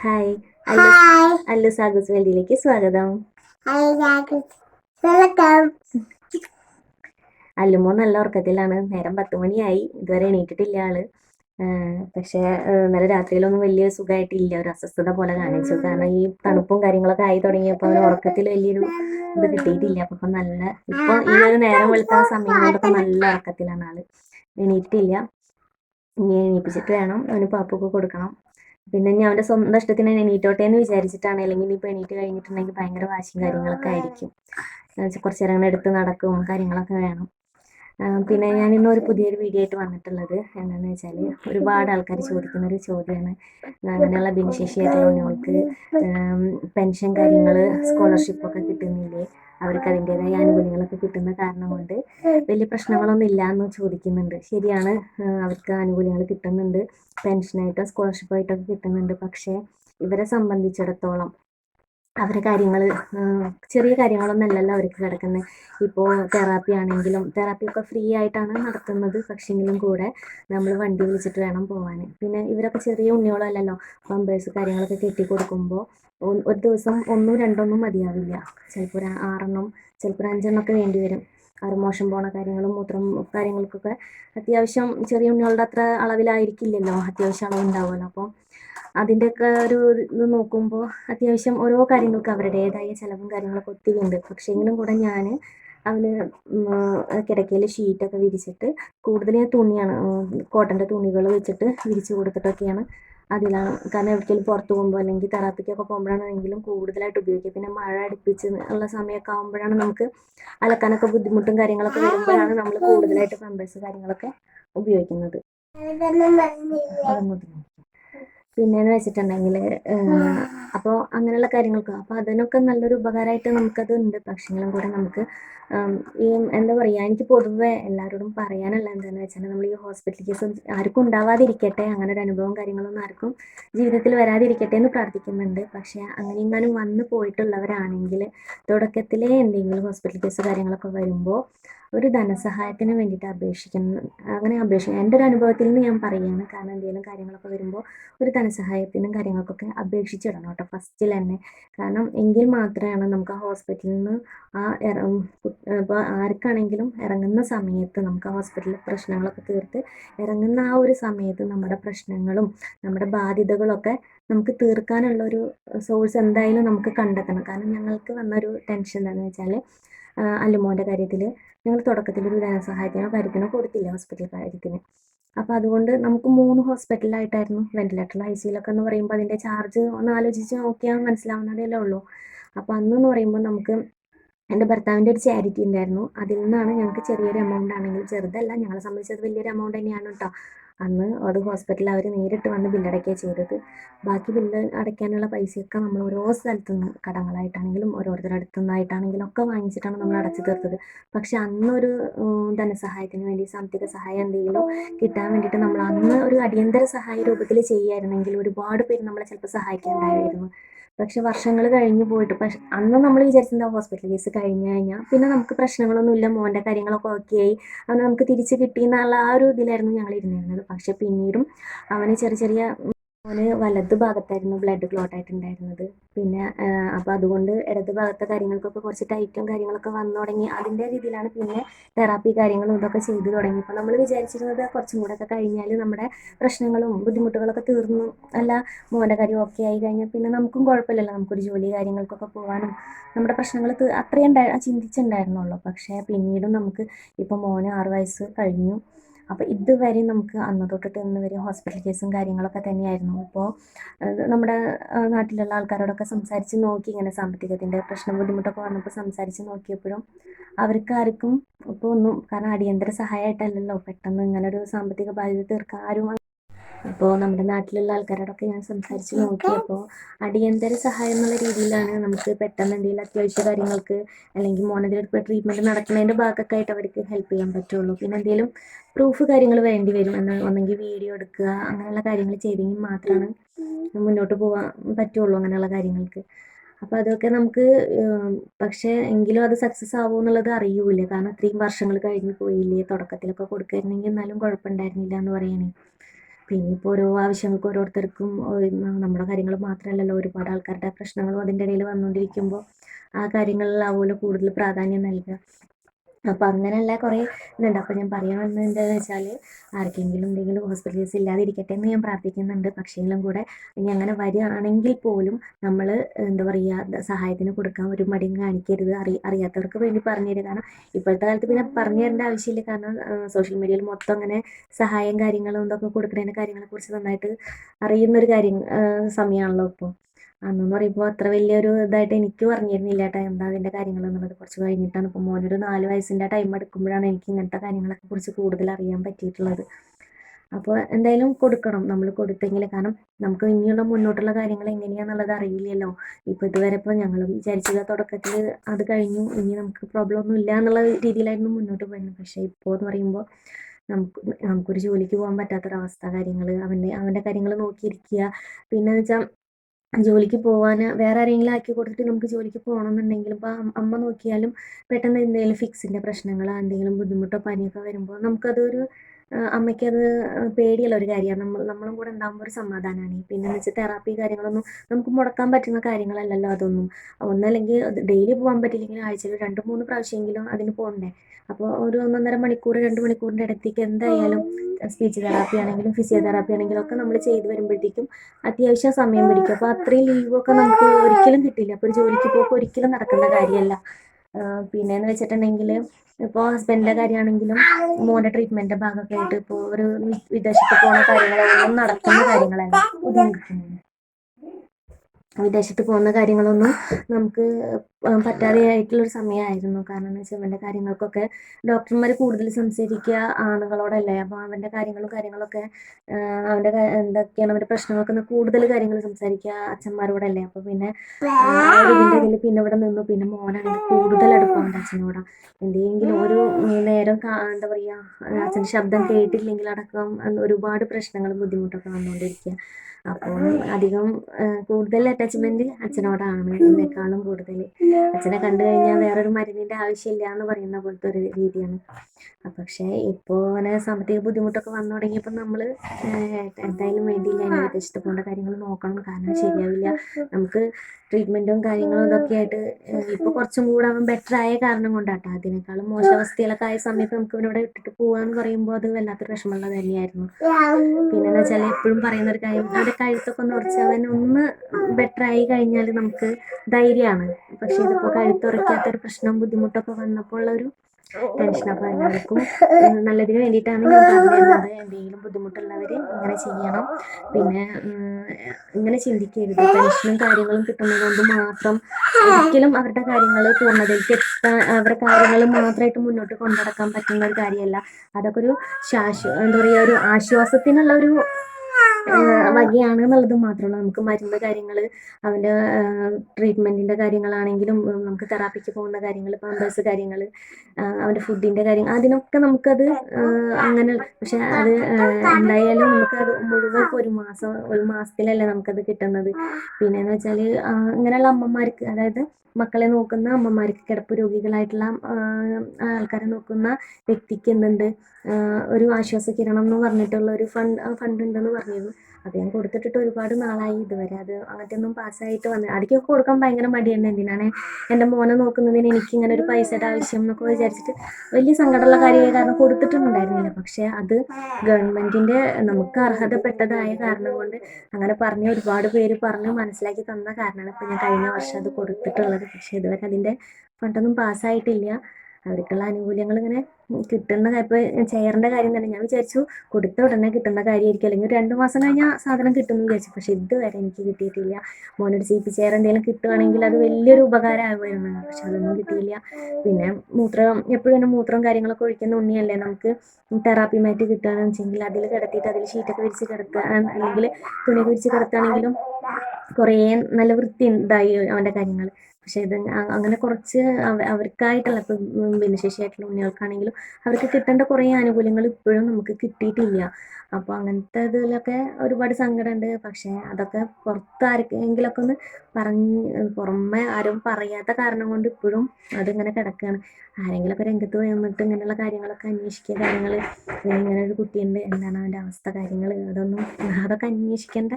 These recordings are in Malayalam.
ഹായ് അല്ലു സാഗുസ് സ്വാഗതം. ജാഗ്രത് വെൽക്കം. അല്ലുമോ നല്ല ഉറക്കത്തിലാണ്. നേരം പത്ത് മണിയായി. ഇതുവരെ എണീറ്റിട്ടില്ല ആൾ. പക്ഷേ ഇന്നലെ രാത്രിയിലൊന്നും വലിയ സുഖമായിട്ടില്ല ഒരു അസ്വസ്ഥത പോലെ കാണിച്ചു കാരണം ഈ തണുപ്പും കാര്യങ്ങളൊക്കെ ആയി തുടങ്ങിയപ്പോൾ അവന് ഉറക്കത്തിൽ വലിയൊരു ഇത് കിട്ടിയിട്ടില്ല. അപ്പൊ ഇപ്പൊ നല്ല ഇപ്പൊ ഈ ഒരു നേരം വെളുത്ത സമയം കൊണ്ടൊക്കെ നല്ല ഉറക്കത്തിലാണ് ആൾ. എണീറ്റിട്ടില്ല. ഇനി എണീപ്പിച്ചിട്ട് വേണം. അവന് പാപ്പൊക്കെ കൊടുക്കണം. പിന്നെ ഇനി അവന്റെ സ്വന്തം ഇഷ്ടത്തിന് എണീറ്റോട്ടെ എന്ന് വിചാരിച്ചിട്ടാണ്. അല്ലെങ്കിൽ ഇനിയിപ്പോൾ എണീറ്റ് കഴിഞ്ഞിട്ടുണ്ടെങ്കിൽ ഭയങ്കര വാശിയും കാര്യങ്ങളൊക്കെ ആയിരിക്കും. കുറച്ചു നേരം അങ്ങനെ എടുത്ത് നടക്കും കാര്യങ്ങളൊക്കെ വേണം. പിന്നെ ഞാൻ ഇന്ന് ഒരു പുതിയൊരു വീഡിയോ ആയിട്ട് വന്നിട്ടുള്ളത് എന്താണെന്ന് വെച്ചാൽ ഒരുപാട് ആൾക്കാർ ചോദിക്കുന്ന ഒരു ചോദ്യമാണ് അങ്ങനെയുള്ള ഭിന്നശേഷി ആയിട്ടുള്ളവർക്ക് പെൻഷൻ കാര്യങ്ങൾ സ്കോളർഷിപ്പ് ഒക്കെ കിട്ടുന്നില്ലേ? അവർക്ക് അതിന്റെതായ ആനുകൂല്യങ്ങളൊക്കെ കിട്ടുന്ന കാരണം കൊണ്ട് വലിയ പ്രശ്നങ്ങളൊന്നും ഇല്ല എന്ന് ചോദിക്കുന്നുണ്ട്. ശരിയാണ് അവർക്ക് ആനുകൂല്യങ്ങൾ കിട്ടുന്നുണ്ട്. പെൻഷനായിട്ടോ സ്കോളർഷിപ്പായിട്ടൊക്കെ കിട്ടുന്നുണ്ട്. പക്ഷേ ഇവരെ സംബന്ധിച്ചിടത്തോളം അവരെ കാര്യങ്ങൾ ചെറിയ കാര്യങ്ങളൊന്നല്ലല്ലോ അവർക്ക് കിടക്കുന്നത് ഇപ്പോൾ തെറാപ്പി ആണെങ്കിലും തെറാപ്പി ഒക്കെ ഫ്രീ ആയിട്ടാണ് നടത്തുന്നത്. പക്ഷെങ്കിലും കൂടെ നമ്മൾ വണ്ടി വിളിച്ചിട്ട് വേണം പോകാൻ പിന്നെ ഇവരൊക്കെ ചെറിയ ഉണ്ണികളല്ലല്ലോ പമ്പേഴ്സ് കാര്യങ്ങളൊക്കെ കെട്ടി കൊടുക്കുമ്പോൾ ഒരു ദിവസം ഒന്നും രണ്ടൊന്നും മതിയാവില്ല. ചിലപ്പോൾ ഒരു ആറെണ്ണം ചിലപ്പോൾ ഒരു അഞ്ചെണ്ണം ഒക്കെ വേണ്ടി വരും. അവർ മോശം പോണ കാര്യങ്ങളും മൂത്രം കാര്യങ്ങൾക്കൊക്കെ അത്യാവശ്യം ചെറിയ ഉണ്ണികളുടെ അത്ര അളവിലായിരിക്കില്ലല്ലോ അത്യാവശ്യം അളവുണ്ടാവുമല്ലോ. അപ്പോൾ അതിന്റെയൊക്കെ ഒരു ഇത് നോക്കുമ്പോൾ അത്യാവശ്യം ഓരോ കാര്യങ്ങൾക്ക് അവരുടേതായ ചിലവും കാര്യങ്ങളൊക്കെ ഒത്തിരി ഉണ്ട് പക്ഷേങ്കിലും കൂടെ ഞാൻ അവന് കിടക്കയിൽ ഷീറ്റൊക്കെ വിരിച്ചിട്ട് കൂടുതൽ ഞാൻ തുണിയാണ് കോട്ടന്റെ തുണികൾ വെച്ചിട്ട് വിരിച്ചു കൊടുത്തിട്ടൊക്കെയാണ് അതിലാണ്. കാരണം എവിടേക്കെങ്കിലും പുറത്ത് പോകുമ്പോൾ അല്ലെങ്കിൽ തെറാപ്പിക്കൊക്കെ പോകുമ്പോഴാണെങ്കിലും കൂടുതലായിട്ട് ഉപയോഗിക്കുക. പിന്നെ മഴ അടുപ്പിച്ച് ഉള്ള സമയമൊക്കെ ആകുമ്പോഴാണ് നമുക്ക് അലക്കാനൊക്കെ ബുദ്ധിമുട്ടും കാര്യങ്ങളൊക്കെ വരുമ്പോഴാണ് നമ്മൾ കൂടുതലായിട്ട് പമ്പേഴ്സ് കാര്യങ്ങളൊക്കെ ഉപയോഗിക്കുന്നത്. പിന്നെന്ന് വെച്ചിട്ടുണ്ടെങ്കിൽ അപ്പോൾ അങ്ങനെയുള്ള കാര്യങ്ങൾക്ക്? അപ്പോൾ അതിനൊക്കെ നല്ലൊരു ഉപകാരമായിട്ട് നമുക്കത് ഉണ്ട്. പക്ഷെങ്കിലും കൂടെ നമുക്ക് ഈ എന്താ പറയുക എനിക്ക് പൊതുവെ എല്ലാവരോടും പറയാനുള്ള എന്താണെന്ന് വെച്ചാൽ നമ്മൾ ഈ ഹോസ്പിറ്റൽ കേസ് ആർക്കും ഉണ്ടാവാതിരിക്കട്ടെ അങ്ങനെ ഒരു അനുഭവം കാര്യങ്ങളൊന്നും ആർക്കും ജീവിതത്തിൽ വരാതിരിക്കട്ടെ എന്ന് പ്രാർത്ഥിക്കുന്നുണ്ട്. പക്ഷെ അങ്ങനെ എങ്ങാനും വന്നു പോയിട്ടുള്ളവരാണെങ്കിൽ തുടക്കത്തിലെ എന്തെങ്കിലും ഹോസ്പിറ്റൽ കേസ് കാര്യങ്ങളൊക്കെ വരുമ്പോൾ ഒരു ധനസഹായത്തിന് വേണ്ടിയിട്ട് അപേക്ഷിക്കുന്നു അങ്ങനെ അപേക്ഷിക്കുന്നു എന്റെ ഒരു അനുഭവത്തിൽ നിന്ന് ഞാൻ പറയുകയാണ് കാരണം എന്തെങ്കിലും കാര്യങ്ങളൊക്കെ വരുമ്പോൾ ഒരു ധനസഹായത്തിനും കാര്യങ്ങൾക്കൊക്കെ അപേക്ഷിച്ചിടണം കേട്ടോ ഫസ്റ്റിൽ തന്നെ. കാരണം എങ്കിൽ മാത്രമാണ് നമുക്ക് ആ ഹോസ്പിറ്റലിൽ നിന്ന് ആ ഇപ്പോൾ ആർക്കാണെങ്കിലും ഇറങ്ങുന്ന സമയത്ത് നമുക്ക് ആ ഹോസ്പിറ്റലിലെ പ്രശ്നങ്ങളൊക്കെ തീർത്ത് ഇറങ്ങുന്ന ആ ഒരു സമയത്ത് നമ്മുടെ പ്രശ്നങ്ങളും നമ്മുടെ ബാധ്യതകളൊക്കെ നമുക്ക് തീർക്കാനുള്ള ഒരു സോഴ്സ് എന്തായാലും നമുക്ക് കണ്ടെത്തണം. കാരണം ഞങ്ങൾക്ക് വന്നൊരു ടെൻഷൻ എന്താണെന്ന് വെച്ചാൽ അല്ലുമോന്റെ കാര്യത്തിൽ ഞങ്ങൾ തുടക്കത്തിൽ ഒരു ധനസഹായത്തിനോ കാര്യത്തിനോ കൊടുത്തില്ല ഹോസ്പിറ്റൽ കാര്യത്തിന്. അപ്പോൾ അതുകൊണ്ട് നമുക്ക് മൂന്ന് ഹോസ്പിറ്റലായിട്ടായിരുന്നു വെന്റിലേറ്റർ ഐ സിയിലൊക്കെ എന്ന് പറയുമ്പോൾ അതിന്റെ ചാർജ് ഒന്ന് ആലോചിച്ച് നോക്കിയാൽ മനസ്സിലാവുന്നതേ ഉള്ളൂ. അപ്പോൾ അന്നെന്ന് പറയുമ്പോൾ നമുക്ക് എന്റെ ഭർത്താവിന്റെ ഒരു ചാരിറ്റി ഉണ്ടായിരുന്നു. അതിൽ നിന്നാണ് ഞങ്ങൾക്ക് ചെറിയൊരു എമൗണ്ട് ആണെങ്കിലും ചെറുതല്ല ഞങ്ങളെ സംബന്ധിച്ചത് വലിയൊരു എമൗണ്ട് തന്നെയാണ് കേട്ടോ അന്ന് അത് ഹോസ്പിറ്റലിൽ അവർ നേരിട്ട് വന്ന് ബില്ലടയ്ക്കുക ചെയ്തത്. ബാക്കി ബില്ല് അടയ്ക്കാനുള്ള പൈസയൊക്കെ നമ്മൾ ഓരോ സ്ഥലത്തു നിന്ന് കടങ്ങളായിട്ടാണെങ്കിലും ഓരോരുത്തരുടെ അടുത്തു നിന്നായിട്ടാണെങ്കിലും ഒക്കെ വാങ്ങിച്ചിട്ടാണ് നമ്മൾ അടച്ചു തീർത്തത്. പക്ഷെ അന്നൊരു ധനസഹായത്തിന് വേണ്ടി സാമ്പത്തിക സഹായം എന്തെങ്കിലും കിട്ടാൻ വേണ്ടിയിട്ട് നമ്മൾ അന്ന് ഒരു അടിയന്തര സഹായ രൂപത്തിൽ ചെയ്യായിരുന്നെങ്കിൽ ഒരുപാട് പേര് നമ്മളെ ചിലപ്പോൾ സഹായിക്കാനുണ്ടായിരുന്നു പക്ഷെ വർഷങ്ങൾ കഴിഞ്ഞു പോയിട്ട്. പക്ഷെ അന്ന് നമ്മൾ വിചാരിച്ചിട്ടുണ്ടാവും ഹോസ്പിറ്റൽ കേസ് കഴിഞ്ഞു കഴിഞ്ഞാൽ പിന്നെ നമുക്ക് പ്രശ്നങ്ങളൊന്നുമില്ല മോന്റെ കാര്യങ്ങളൊക്കെ ഓക്കെ ആയി. അവനെ നമുക്ക് തിരിച്ച് കിട്ടി എന്നുള്ള ആ ഒരു ഇതിലായിരുന്നു ഞങ്ങൾ ഇരുന്നിരുന്നത്. പക്ഷെ പിന്നീടും അവന് ചെറിയ ചെറിയ അവന് വലത് ഭാഗത്തായിരുന്നു ബ്ലഡ് ക്ലോട്ട് ആയിട്ടുണ്ടായിരുന്നത്. പിന്നെ അപ്പോൾ അതുകൊണ്ട് ഇടത് ഭാഗത്തെ കാര്യങ്ങൾക്കൊക്കെ കുറച്ച് ടൈറ്റും കാര്യങ്ങളൊക്കെ വന്നു തുടങ്ങി. അതിന്റെ രീതിയിലാണ് പിന്നെ തെറാപ്പി കാര്യങ്ങളും ഇതൊക്കെ ചെയ്തു തുടങ്ങിയപ്പോൾ നമ്മൾ വിചാരിച്ചിരുന്നത് കുറച്ചും കൂടെ ഒക്കെ കഴിഞ്ഞാൽ നമ്മുടെ പ്രശ്നങ്ങളും ബുദ്ധിമുട്ടുകളൊക്കെ തീർന്നു. അല്ല മോന്റെ കാര്യം ഓക്കെ ആയി കഴിഞ്ഞാൽ പിന്നെ നമുക്കും കുഴപ്പമില്ലല്ലോ. നമുക്കൊരു ജോലി കാര്യങ്ങൾക്കൊക്കെ പോകാനും നമ്മുടെ പ്രശ്നങ്ങൾ അത്രയും ചിന്തിച്ചിട്ടുണ്ടായിരുന്നുള്ളൂ. പക്ഷേ പിന്നീടും നമുക്ക് ഇപ്പോൾ മോന് ആറ് വയസ്സ് കഴിഞ്ഞു. അപ്പോൾ ഇതുവരെ നമുക്ക് അന്ന് തൊട്ടിട്ട് ഇന്ന് വരെ ഹോസ്പിറ്റൽ കേസും കാര്യങ്ങളൊക്കെ തന്നെയായിരുന്നു. അപ്പോൾ നമ്മുടെ നാട്ടിലുള്ള ആൾക്കാരോടൊക്കെ സംസാരിച്ച് നോക്കി ഇങ്ങനെ സാമ്പത്തികത്തിന്റെ പ്രശ്നം ബുദ്ധിമുട്ടൊക്കെ വന്നപ്പോൾ സംസാരിച്ച് നോക്കിയപ്പോഴും അവർക്ക് ആർക്കും ഇപ്പോൾ ഒന്നും കാരണം അടിയന്തര സഹായമായിട്ടല്ലല്ലോ പെട്ടെന്ന് ഇങ്ങനെ ഒരു സാമ്പത്തിക ബാധ്യത തീർക്കാൻ ആരും അപ്പോൾ നമ്മുടെ നാട്ടിലുള്ള ആൾക്കാരോടൊക്കെ ഞാൻ സംസാരിച്ച് നോക്കിയപ്പോൾ അടിയന്തര സഹായം എന്നുള്ള രീതിയിലാണ് നമുക്ക് പെട്ടെന്ന് എന്തെങ്കിലും അത്യാവശ്യ കാര്യങ്ങൾക്ക് അല്ലെങ്കിൽ മോനതിലെടുപ്പ് ട്രീറ്റ്മെന്റ് നടക്കുന്നതിന്റെ നടക്കുന്നതിന്റെ ഭാഗമൊക്കെ ആയിട്ട് അവർക്ക് ഹെൽപ്പ് ചെയ്യാൻ പറ്റുള്ളൂ. പിന്നെ എന്തെങ്കിലും പ്രൂഫ് കാര്യങ്ങൾ വേണ്ടി വരും എന്ന് ഒന്നെങ്കിൽ വീഡിയോ എടുക്കുക അങ്ങനെയുള്ള കാര്യങ്ങൾ ചെയ്തെങ്കിൽ മാത്രമാണ് മുന്നോട്ട് പോകാൻ പറ്റുള്ളൂ അങ്ങനെയുള്ള കാര്യങ്ങൾക്ക്. അപ്പോൾ അതൊക്കെ നമുക്ക് പക്ഷെ എങ്കിലും അത് സക്സസ് ആവുമോ എന്നുള്ളത് അറിയൂല കാരണം ഇത്രയും വർഷങ്ങൾ കഴിഞ്ഞ് പോയില്ലേ തുടക്കത്തിലൊക്കെ കൊടുക്കായിരുന്നെങ്കിൽ എന്നാലും കുഴപ്പമുണ്ടായിരുന്നില്ല എന്ന് പറയാനേ പിന്നെ ഇപ്പോൾ ഓരോ ആവശ്യങ്ങൾക്ക് ഓരോരുത്തർക്കും നമ്മുടെ കാര്യങ്ങൾ മാത്രമല്ലല്ലോ. ഒരുപാട് ആൾക്കാരുടെ പ്രശ്നങ്ങളും അതിന്റെ ഇടയിൽ വന്നുകൊണ്ടിരിക്കുമ്പോൾ ആ കാര്യങ്ങളിലാവുമല്ലോ കൂടുതൽ പ്രാധാന്യം നൽകുക. അപ്പോൾ അങ്ങനെയുള്ള കുറേ ഇതുണ്ട്. അപ്പോൾ ഞാൻ പറയാൻ വന്നത് എന്താണെന്ന് വെച്ചാൽ ആർക്കെങ്കിലും എന്തെങ്കിലും ഹോസ്പിറ്റൽ കേസ് ഇല്ലാതിരിക്കട്ടെ എന്ന് ഞാൻ പ്രാർത്ഥിക്കുന്നുണ്ട്. പക്ഷേങ്കിലും കൂടെ ഇനി അങ്ങനെ വരികയാണെങ്കിൽ പോലും നമ്മൾ എന്താ പറയുക സഹായത്തിന് കൊടുക്കാൻ ഒരു മടിയും കാണിക്കരുത്. അറി അറിയാത്തവർക്ക് വേണ്ടി പറഞ്ഞു തരിക കാരണം ഇപ്പോഴത്തെ കാലത്ത് പിന്നെ പറഞ്ഞു തരേണ്ട ആവശ്യമില്ല. കാരണം സോഷ്യൽ മീഡിയയിൽ മൊത്തം അങ്ങനെ സഹായം കാര്യങ്ങളും ഇതൊക്കെ കൊടുക്കുന്നതിന്റെ കാര്യങ്ങളെക്കുറിച്ച് നന്നായിട്ട് അറിയുന്നൊരു കാര്യം സമയമാണല്ലോ ഇപ്പോൾ അന്നെന്ന് പറയുമ്പോൾ അത്ര വലിയൊരു ഇതായിട്ട് എനിക്ക് പറഞ്ഞിരുന്നില്ല കേട്ടോ എന്താ അതിന്റെ കാര്യങ്ങൾ എന്നുള്ളത്? കുറച്ച് കഴിഞ്ഞിട്ടാണ് ഇപ്പോൾ മോനൊരു നാല് വയസ്സിന്റെ ടൈം എടുക്കുമ്പോഴാണ് എനിക്ക് ഇങ്ങനത്തെ കാര്യങ്ങളൊക്കെ കുറിച്ച് കൂടുതൽ അറിയാൻ പറ്റിയിട്ടുള്ളത്. അപ്പോൾ എന്തായാലും കൊടുക്കണം. നമ്മൾ കൊടുത്തെങ്കിൽ കാരണം നമുക്ക് ഇനിയുള്ള മുന്നോട്ടുള്ള കാര്യങ്ങൾ എങ്ങനെയാണെന്നുള്ളത് അറിയില്ലല്ലോ. ഇപ്പോൾ ഇതുവരെ ഇപ്പോൾ ഞങ്ങൾ വിചാരിച്ചത് തുടക്കത്തിൽ അത് കഴിഞ്ഞു. ഇനി നമുക്ക് പ്രോബ്ലം ഒന്നും ഇല്ല എന്നുള്ള രീതിയിലായിരുന്നു മുന്നോട്ട് പോയിരുന്നത്. പക്ഷേ ഇപ്പോ എന്ന് പറയുമ്പോൾ നമുക്ക് നമുക്കൊരു ജോലിക്ക് പോകാൻ പറ്റാത്തൊരവസ്ഥ കാര്യങ്ങൾ അവന്റെ അവന്റെ കാര്യങ്ങൾ നോക്കിയിരിക്കുക. പിന്നെ വെച്ചാൽ ജോലിക്ക് പോവാൻ വേറെ ആരെങ്കിലും ആക്കി കൊടുത്തിട്ട് നമുക്ക് ജോലിക്ക് പോകണമെന്നുണ്ടെങ്കിലും ഇപ്പോൾ അമ്മ നോക്കിയാലും പെട്ടെന്ന് എന്തെങ്കിലും ഫിക്സിന്റെ പ്രശ്നങ്ങളോ എന്തെങ്കിലും ബുദ്ധിമുട്ടോ പനിയൊക്കെ വരുമ്പോൾ നമുക്കതൊരു അമ്മയ്ക്കത് പേടിയുള്ള ഒരു കാര്യമാണ്. നമ്മൾ നമ്മളും കൂടെ ഉണ്ടാകുമ്പോൾ ഒരു സമാധാനമാണ്. പിന്നെ എന്ന് വെച്ചാൽ തെറാപ്പി കാര്യങ്ങളൊന്നും നമുക്ക് മുടക്കാൻ പറ്റുന്ന കാര്യങ്ങളല്ലല്ലോ അതൊന്നും. ഒന്നല്ലെങ്കിൽ ഡെയിലി പോകാൻ പറ്റില്ലെങ്കിൽ ആഴ്ചയിൽ രണ്ട് മൂന്ന് പ്രാവശ്യമെങ്കിലും അതിന് പോകണ്ടേ അപ്പോൾ ഒരു ഒന്നൊന്നര മണിക്കൂർ രണ്ട് മണിക്കൂറിന്റെ ഇടത്തേക്ക് എന്തായാലും സ്പീച്ച് തെറാപ്പി ആണെങ്കിലും ഫിസിയോതെറാപ്പി ആണെങ്കിലും ഒക്കെ നമ്മൾ ചെയ്തു വരുമ്പോഴത്തേക്കും അത്യാവശ്യം സമയം പിടിക്കും. അപ്പോൾ അത്രയും ഒക്കെ നമുക്ക് ഒരിക്കലും കിട്ടില്ല. അപ്പോൾ ഒരു ജോലിക്ക് പോക്ക് ഒരിക്കലും നടക്കുന്ന കാര്യമല്ല. പിന്നെ എന്ന് വെച്ചിട്ടുണ്ടെങ്കിൽ ഇപ്പോൾ ഹസ്ബൻഡിന്റെ കാര്യമാണെങ്കിലും മോന്റെ ട്രീറ്റ്മെന്റിന്റെ ഭാഗമൊക്കെ ആയിട്ട് ഇപ്പോൾ ഒരു വിദേശത്ത് പോകുന്ന കാര്യങ്ങളൊന്നും നടക്കുന്ന കാര്യങ്ങളല്ല വിദേശത്ത് പോകുന്ന കാര്യങ്ങളൊന്നും നമുക്ക് പറ്റാതെ ആയിട്ടുള്ളൊരു സമയമായിരുന്നു കാരണം എന്ന് വെച്ചാൽ കാര്യങ്ങൾക്കൊക്കെ ഡോക്ടർമാർ കൂടുതൽ സംസാരിക്കുക ആണുങ്ങളോടല്ലേ? അപ്പോൾ അവന്റെ കാര്യങ്ങളും കാര്യങ്ങളൊക്കെ അവന്റെ എന്തൊക്കെയാണ് അവന്റെ പ്രശ്നങ്ങളൊക്കെ കൂടുതൽ കാര്യങ്ങൾ സംസാരിക്കുക അച്ഛന്മാരോടല്ലേ? അപ്പോൾ പിന്നെ ഇതിന്റെ പിന്നെ ഇവിടെ നിന്നു. പിന്നെ മോനാണെങ്കിൽ കൂടുതൽ അടുപ്പം അച്ഛനോട്. എന്തെങ്കിലും ഒരു നേരം എന്താ പറയുക അച്ഛന്റെ ശബ്ദം കേട്ടില്ലെങ്കിൽ അടക്കം ഒരുപാട് പ്രശ്നങ്ങളും ബുദ്ധിമുട്ടൊക്കെ വന്നുകൊണ്ടിരിക്കുക അപ്പോൾ അധികം കൂടുതൽ അറ്റാച്ച്മെന്റ് അച്ഛനോടാണ്. എന്നെക്കാളും കൂടുതൽ അച്ഛനെ കണ്ടു കഴിഞ്ഞാൽ വേറൊരു മരുന്നിന്റെ ആവശ്യമില്ല എന്ന് പറയുന്ന പോലത്തെ ഒരു രീതിയാണ്. പക്ഷെ ഇപ്പോൾ അങ്ങനെ സാമ്പത്തിക ബുദ്ധിമുട്ടൊക്കെ വന്നു തുടങ്ങിയപ്പോൾ നമ്മൾ എന്തായാലും വേണ്ടിയില്ല. ഇനി വിദേശത്ത് പോകേണ്ട കാര്യങ്ങൾ നോക്കണം. കാരണം ശരിയാവില്ല. നമുക്ക് ട്രീറ്റ്മെന്റും കാര്യങ്ങളും ഇതൊക്കെ ആയിട്ട് ഇപ്പോൾ കുറച്ചും കൂടെ അവൻ ബെറ്റർ ആയ കാരണം കൊണ്ടാട്ടോ. അതിനേക്കാളും മോശാവസ്ഥയിലൊക്കെ ആയ സമയത്ത് നമുക്ക് ഇവിടെ ഇട്ടിട്ട് പോവാന്ന് പറയുമ്പോൾ അത് വല്ലാത്തൊരു വിഷമമുള്ളത് തന്നെയായിരുന്നു പിന്നെന്ന് വെച്ചാൽ എപ്പോഴും പറയുന്ന ഒരു കാര്യം അവന്റെ കഴുത്തൊക്കെ ഒന്ന് ഉറച്ച് അവൻ ഒന്ന് ബെറ്റർ ആയി കഴിഞ്ഞാൽ നമുക്ക് ധൈര്യമാണ്. പക്ഷെ ഇതിപ്പോൾ ഒരു പ്രശ്നം ബുദ്ധിമുട്ടൊക്കെ വന്നപ്പോൾ ഉള്ള ഒരു ടെൻഷൻ അപ്പോൾ എല്ലാവർക്കും നല്ലതിന് വേണ്ടിയിട്ടാണ് ഞാൻ പറഞ്ഞിരുന്നത്. എന്തെങ്കിലും ബുദ്ധിമുട്ടുള്ളവര് ഇങ്ങനെ ചെയ്യണം. പിന്നെ ഇങ്ങനെ ചിന്തിക്കരുത്. ടെൻഷനും കാര്യങ്ങളും കിട്ടുന്നത് കൊണ്ട് മാത്രം ഒരിക്കലും അവരുടെ കാര്യങ്ങൾ പൂർണതയിലേക്ക് എത്താൻ അവരുടെ കാര്യങ്ങൾ മാത്രമായിട്ട് മുന്നോട്ട് കൊണ്ടുനടക്കാൻ പറ്റുന്ന ഒരു കാര്യമല്ല. അതൊക്കെ ഒരു ശാശ്വ എന്താ പറയുക ഒരു ആശ്വാസത്തിനുള്ള ഒരു വകയാണ് എന്നുള്ളത് മാത്രമല്ല നമുക്ക് മരുന്ന് കാര്യങ്ങൾ അവന്റെ ട്രീറ്റ്മെന്റിന്റെ കാര്യങ്ങളാണെങ്കിലും നമുക്ക് തെറാപ്പിക്ക് പോകുന്ന കാര്യങ്ങൾ പാമ്പേഴ്സ് കാര്യങ്ങൾ അവന്റെ ഫുഡിന്റെ കാര്യങ്ങൾ അതിനൊക്കെ നമുക്കത് അങ്ങനെ പക്ഷെ അത് എന്തായാലും നമുക്ക് അത് മുഴുവൻ ഒരു മാസം ഒരു മാസത്തിലല്ലേ നമുക്കത് കിട്ടുന്നത്. പിന്നെന്ന് വെച്ചാൽ അങ്ങനെയുള്ള അമ്മമാർക്ക് അതായത് മക്കളെ നോക്കുന്ന അമ്മമാർക്ക് കിടപ്പ് രോഗികളായിട്ടുള്ള ആൾക്കാരെ നോക്കുന്ന വ്യക്തിക്ക് എന്തുണ്ട്? ഒരു ആശ്വാസ കിരണം എന്ന് പറഞ്ഞിട്ടുള്ള ഒരു ഫണ്ട് ഫണ്ട് ഉണ്ടെന്ന് പറഞ്ഞിരുന്നു അത് ഞാൻ കൊടുത്തിട്ടിട്ട് ഒരുപാട് നാളായി. ഇതുവരെ അത് അങ്ങനത്തെ ഒന്നും പാസ്സായിട്ട് വന്ന് അടിക്കൊക്കെ കൊടുക്കാൻ ഭയങ്കര മടിയാണ്. എന്തിനാണ് എന്റെ മോനെ നോക്കുന്നതിന് എനിക്ക് ഇങ്ങനെ ഒരു പൈസയുടെ ആവശ്യം എന്നൊക്കെ വിചാരിച്ചിട്ട് വലിയ സങ്കടമുള്ള കാര്യമായി കാരണം കൊടുത്തിട്ടുണ്ടായിരുന്നില്ല പക്ഷേ അത് ഗവൺമെന്റിന്റെ നമുക്ക് അർഹതപ്പെട്ടതായ കാരണം കൊണ്ട് അങ്ങനെ പറഞ്ഞ ഒരുപാട് പേര് പറഞ്ഞ് മനസ്സിലാക്കി തന്ന കാരണമാണ് ഇപ്പൊ ഞാൻ കഴിഞ്ഞ വർഷം അത് കൊടുത്തിട്ടുള്ളത്. പക്ഷെ ഇതുവരെ അതിന്റെ ഫണ്ടൊന്നും പാസ്സായിട്ടില്ല അവർക്കുള്ള ആനുകൂല്യങ്ങൾ ഇങ്ങനെ കിട്ടുന്ന ഇപ്പോൾ ചെയറിന്റെ കാര്യം തന്നെ. ഞാൻ വിചാരിച്ചു കൊടുത്ത ഉടനെ കിട്ടുന്ന കാര്യമായിരിക്കും. അല്ലെങ്കിൽ ഒരു രണ്ട് മാസം കഴിഞ്ഞാൽ സാധനം കിട്ടുമെന്ന് വിചാരിച്ചു. പക്ഷേ ഇതുവരെ എനിക്ക് കിട്ടിയിട്ടില്ല. മോനൊരു സി പി ചെയർ എന്തെങ്കിലും കിട്ടുവാണെങ്കിൽ അത് വലിയൊരു ഉപകാരമാകുമായിരുന്നു പക്ഷെ അതൊന്നും കിട്ടിയില്ല. പിന്നെ മൂത്രം എപ്പോഴും തന്നെ മൂത്രം കാര്യങ്ങളൊക്കെ ഒഴിക്കുന്ന ഉണ്ണിയല്ലേ? നമുക്ക് തെറാപ്പി മാറ്റ് കിട്ടുകയാണെന്ന് വെച്ചെങ്കിൽ അതിൽ കിടത്തിയിട്ട് അതിൽ ഷീറ്റൊക്കെ വിരിച്ച് കിടത്തുക അല്ലെങ്കിൽ തുണി വിരിച്ച് കിടത്തുകയാണെങ്കിലും കുറേ നല്ല വൃത്തി ഉണ്ടായി അവന്റെ കാര്യങ്ങൾ. പക്ഷേ ഇത് അങ്ങനെ കുറച്ച് അവ- അവർക്കായിട്ടുള്ള ഇപ്പം ഭിന്നശേഷിയായിട്ടുള്ള ഉണ്ണികൾക്കാണെങ്കിലും അവർക്ക് കിട്ടേണ്ട കുറേ ആനുകൂല്യങ്ങൾ ഇപ്പോഴും നമുക്ക് കിട്ടിയിട്ടില്ല. അപ്പോൾ അങ്ങനത്തെ ഇതിലൊക്കെ ഒരുപാട് സങ്കടമുണ്ട്. പക്ഷേ അതൊക്കെ പുറത്ത് ആർക്കെങ്കിലൊക്കെ ഒന്ന് പറഞ്ഞ് പുറമെ ആരും പറയാത്ത കാരണം കൊണ്ട് ഇപ്പോഴും അതിങ്ങനെ കിടക്കുകയാണ് ആരെങ്കിലുമൊക്കെ രംഗത്ത് വന്നിട്ട് ഇങ്ങനെയുള്ള കാര്യങ്ങളൊക്കെ അന്വേഷിക്കുക കാര്യങ്ങൾ ഇങ്ങനെ ഒരു കുട്ടിയുണ്ട്. എന്താണ് അവന്റെ അവസ്ഥ കാര്യങ്ങൾ? അതൊന്നും അതൊക്കെ അന്വേഷിക്കേണ്ട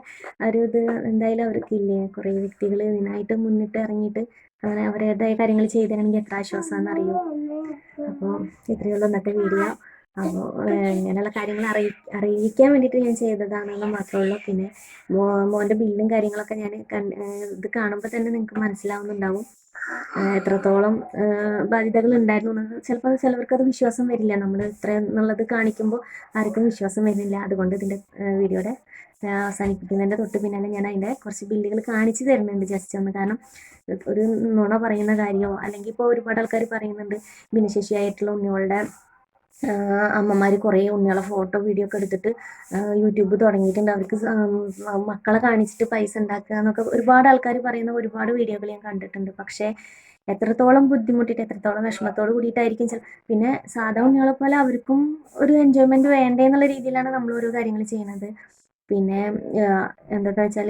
ഒരു ഇത് എന്തായാലും അവർക്കില്ലേ? കുറേ വ്യക്തികൾ ഇതിനായിട്ട് മുന്നിട്ട് ഇറങ്ങിയിട്ട് അങ്ങനെ അവരുടേതായ കാര്യങ്ങൾ ചെയ്തിട്ടുണ്ടെങ്കിൽ എത്ര ആശ്വാസമാണെന്ന് അറിയൂ അപ്പോൾ ഇത്രയേ ഉള്ളൂ ഇന്നത്തെ വീഡിയോ. അപ്പോൾ ഇങ്ങനെയുള്ള കാര്യങ്ങൾ അറിയി അറിയിക്കാൻ വേണ്ടിയിട്ട് ഞാൻ ചെയ്തതാണെന്ന് മാത്രമേ ഉള്ളൂ. പിന്നെ മോ മോന്റെ ബില്ലും കാര്യങ്ങളൊക്കെ ഞാൻ ഇത് കാണുമ്പോൾ തന്നെ നിങ്ങൾക്ക് മനസ്സിലാവുന്നുണ്ടാവും. എത്രത്തോളം ബാധ്യതകൾ ഉണ്ടായിരുന്നു എന്ന് ചിലപ്പോൾ ചിലവർക്ക് അത് വിശ്വാസം വരില്ല. നമ്മൾ ഇത്ര എന്നുള്ളത് കാണിക്കുമ്പോൾ ആർക്കും വിശ്വാസം വരുന്നില്ല. അതുകൊണ്ട് ഇതിന്റെ വീഡിയോയുടെ അവസാനിപ്പിക്കുന്നതിന്റെ തൊട്ട് പിന്നാലെ ഞാൻ അതിന്റെ കുറച്ച് ബില്ലുകൾ കാണിച്ചു തരുന്നുണ്ട് ജസ്റ്റ് ഒന്ന്. കാരണം ഒരു നുണ പറയുന്ന കാര്യമോ അല്ലെങ്കിൽ ഇപ്പോൾ ഒരുപാട് ആൾക്കാർ പറയുന്നുണ്ട് ഭിന്നശേഷിയായിട്ടുള്ള ഉണ്ണികളുടെ അമ്മമാർ കുറേ ഉണ്ണികളെ ഫോട്ടോ വീഡിയോ ഒക്കെ എടുത്തിട്ട് യൂട്യൂബ് തുടങ്ങിയിട്ടുണ്ട്. അവർക്ക് മക്കളെ കാണിച്ചിട്ട് പൈസ ഉണ്ടാക്കുക എന്നൊക്കെ ഒരുപാട് ആൾക്കാർ പറയുന്ന ഒരുപാട് വീഡിയോകൾ ഞാൻ കണ്ടിട്ടുണ്ട്. പക്ഷേ എത്രത്തോളം ബുദ്ധിമുട്ടിയിട്ട് എത്രത്തോളം വിഷമത്തോട് കൂടിയിട്ടായിരിക്കും ചില പിന്നെ സാധാ ഉണ്ണികളെ പോലെ അവർക്കും ഒരു എൻജോയ്മെന്റ് വേണ്ടേ എന്നുള്ള രീതിയിലാണ് നമ്മൾ ഓരോ കാര്യങ്ങൾ ചെയ്യുന്നത്. പിന്നെ എന്താ വെച്ചാൽ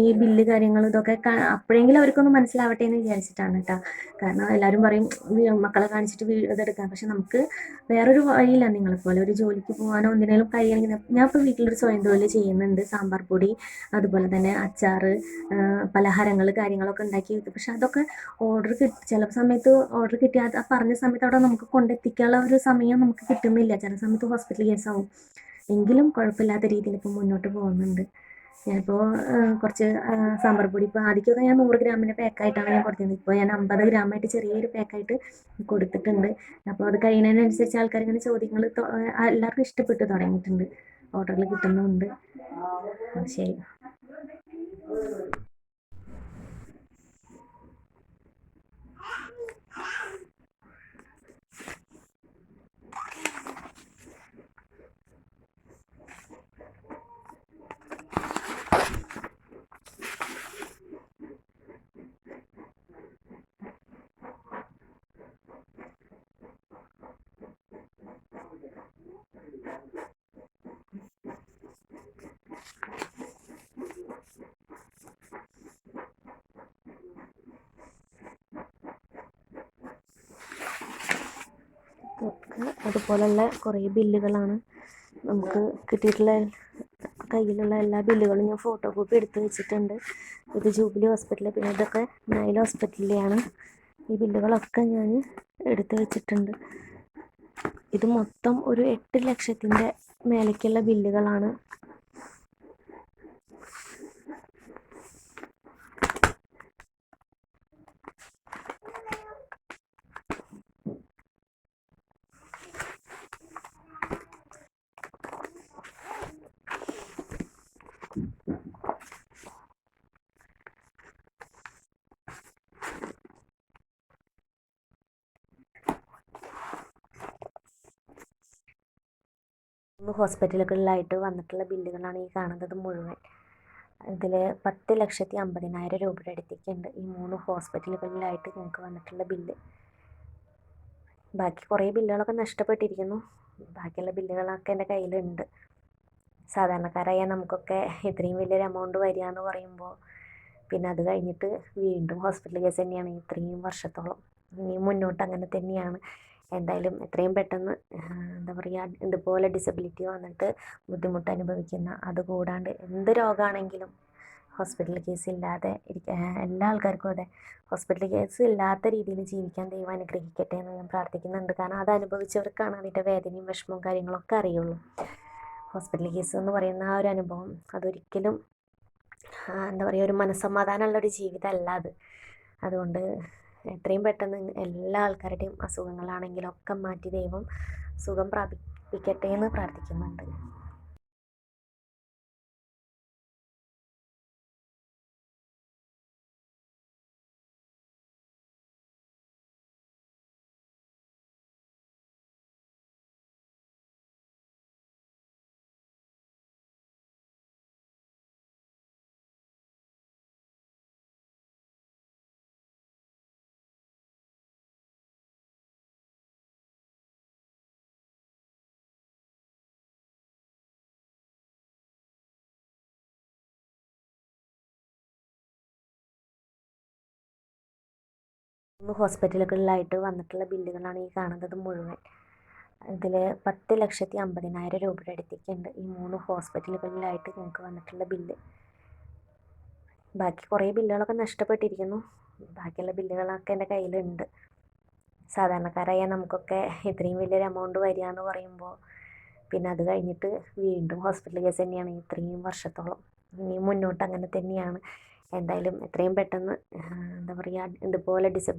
ഈ ബില്ല് കാര്യങ്ങൾ ഇതൊക്കെ അപ്പോഴെങ്കിലും അവർക്കൊന്ന് മനസ്സിലാവട്ടെ എന്ന് വിചാരിച്ചിട്ടാണ് കേട്ടോ കാരണം എല്ലാവരും പറയും മക്കളെ കാണിച്ചിട്ട് ഇതെടുക്കാം. പക്ഷെ നമുക്ക് വേറൊരു വഴിയില്ല നിങ്ങളെപ്പോലെ. ഒരു ജോലിക്ക് പോകാനോ എന്തിനേലും കഴിയണമെങ്കിൽ ഞാൻ ഇപ്പോൾ വീട്ടിലൊരു സ്വയം തൊഴിൽ ചെയ്യുന്നുണ്ട്. സാമ്പാർ പൊടി അതുപോലെ തന്നെ അച്ചാറ് പലഹാരങ്ങൾ കാര്യങ്ങളൊക്കെ ഉണ്ടാക്കി പക്ഷെ അതൊക്കെ ഓർഡർ കിട്ടി ചില സമയത്ത് ഓർഡർ കിട്ടിയാൽ പറഞ്ഞ സമയത്ത് അവിടെ നമുക്ക് കൊണ്ടെത്തിക്കാനുള്ള ഒരു സമയം നമുക്ക് കിട്ടുന്നില്ല. ചില സമയത്ത് ഹോസ്പിറ്റൽ കേസാവും. എങ്കിലും കുഴപ്പമില്ലാത്ത രീതിയിൽ ഇപ്പോൾ മുന്നോട്ട് പോകുന്നുണ്ട്. ഞാനിപ്പോൾ കുറച്ച് സാമ്പാർ പൊടി ഇപ്പോൾ ആദ്യമൊക്കെ ഞാൻ നൂറ് ഗ്രാമിന്റെ പാക്കായിട്ടാണ് ഞാൻ കൊടുത്തത് ഇപ്പോൾ ഞാൻ അമ്പത് ഗ്രാമായിട്ട് ചെറിയൊരു പാക്കായിട്ട് കൊടുത്തിട്ടുണ്ട്. അപ്പോൾ അത് കഴിയുന്നതിനനുസരിച്ച് ആൾക്കാർ ഇങ്ങനെ ചോദ്യങ്ങൾ എല്ലാവർക്കും ഇഷ്ടപ്പെട്ടു തുടങ്ങിയിട്ടുണ്ട്. ഓർഡറിൽ കിട്ടുന്നുണ്ട്. ശരി. ഒക്കെ അതുപോലുള്ള കുറേ ബില്ലുകളാണ് നമുക്ക് കിട്ടിയിട്ടുള്ള കയ്യിലുള്ള എല്ലാ ബില്ലുകളും ഞാൻ ഫോട്ടോ കോപ്പി എടുത്ത് വെച്ചിട്ടുണ്ട്. ഇത് ജൂബിലി ഹോസ്പിറ്റലിൽ പിന്നെ ഇതൊക്കെ നൈൽ ഹോസ്പിറ്റലിലെയാണ് ഈ ബില്ലുകളൊക്കെ ഞാൻ എടുത്ത് വെച്ചിട്ടുണ്ട്. ഇത് മൊത്തം ഒരു എട്ട് ലക്ഷത്തിന്റെ മേലേക്കുള്ള ബില്ലുകളാണ് ഹോസ്പിറ്റലുകളിലായിട്ട് വന്നിട്ടുള്ള ബില്ലുകളാണ് ഈ കാണുന്നത് മുഴുവൻ. ഇതിൽ പത്ത് ലക്ഷത്തി അമ്പതിനായിരം രൂപയുടെ അടുത്തേക്കുണ്ട് ഈ മൂന്ന് ഹോസ്പിറ്റലുകളിലായിട്ട് ഞങ്ങൾക്ക് വന്നിട്ടുള്ള ബില്ല്. ബാക്കി കുറേ ബില്ലുകളൊക്കെ നഷ്ടപ്പെട്ടിരിക്കുന്നു. ബാക്കിയുള്ള ബില്ലുകളൊക്കെ എന്റെ കയ്യിലുണ്ട്. സാധാരണക്കാരായ നമുക്കൊക്കെ ഇത്രയും വലിയൊരു എമൗണ്ട് വരിക എന്ന് പറയുമ്പോൾ പിന്നെ അത് കഴിഞ്ഞിട്ട് വീണ്ടും ഹോസ്പിറ്റൽ കേസ് തന്നെയാണ് ഇത്രയും വർഷത്തോളം. ഇനി മുന്നോട്ട് അങ്ങനെ തന്നെയാണ്. എന്തായാലും എത്രയും പെട്ടെന്ന് എന്താ പറയുക ഇതുപോലെ ഡിസബിലിറ്റി വന്നിട്ട് ബുദ്ധിമുട്ട് അനുഭവിക്കുന്ന അതുകൂടാണ്ട് എന്ത് രോഗമാണെങ്കിലും ഹോസ്പിറ്റൽ കേസ് ഇല്ലാതെ എല്ലാ ആൾക്കാർക്കും അതെ ഹോസ്പിറ്റൽ കേസ് ഇല്ലാത്ത രീതിയിൽ ജീവിക്കാൻ ദൈവം അനുഗ്രഹിക്കട്ടെ എന്ന് ഞാൻ പ്രാർത്ഥിക്കുന്നുണ്ട്. കാരണം അത് അനുഭവിച്ചവർക്കാണ് അതിന്റെ വേദനയും വിഷമവും കാര്യങ്ങളൊക്കെ അറിയുള്ളൂ. ഹോസ്പിറ്റൽ കേസ് എന്ന് പറയുന്ന ആ ഒരു അനുഭവം അതൊരിക്കലും എന്താ പറയുക ഒരു മനസ്സമാധാനമുള്ള ഒരു ജീവിതമല്ല അത്. അതുകൊണ്ട് എത്രയും പെട്ടെന്ന് എല്ലാ ആൾക്കാരുടെയും അസുഖങ്ങളാണെങ്കിലും ഒക്കെ മാറ്റി ദൈവം സുഖം പ്രാപിക്കട്ടെ എന്ന് പ്രാർത്ഥിക്കുന്നുണ്ട്. മൂന്ന് ഹോസ്പിറ്റലുകളിലായിട്ട് വന്നിട്ടുള്ള ബില്ലുകളാണ് ഈ കാണുന്നത് മുഴുവൻ. ഇതിൽ പത്ത് ലക്ഷത്തി അമ്പതിനായിരം രൂപയുടെ അടുത്തേക്കുണ്ട് ഈ മൂന്ന് ഹോസ്പിറ്റലുകളിലായിട്ട് ഞങ്ങൾക്ക് വന്നിട്ടുള്ള ബില്ല്. ബാക്കി കുറേ ബില്ലുകളൊക്കെ നഷ്ടപ്പെട്ടിരിക്കുന്നു. ബാക്കിയുള്ള ബില്ലുകളൊക്കെ എന്റെ കയ്യിലുണ്ട്. സാധാരണക്കാരായ നമുക്കൊക്കെ ഇത്രയും വലിയൊരു എമൗണ്ട് വരിക എന്ന് പറയുമ്പോൾ പിന്നെ അത് കഴിഞ്ഞിട്ട് വീണ്ടും ഹോസ്പിറ്റൽ കേസ് തന്നെയാണ് ഇത്രയും വർഷത്തോളം. ഇനിയും മുന്നോട്ട് അങ്ങനെ തന്നെയാണ്. എന്തായാലും എത്രയും പെട്ടെന്ന് എന്താ പറയുക ഇതുപോലെ ഡിസബിലിറ്റി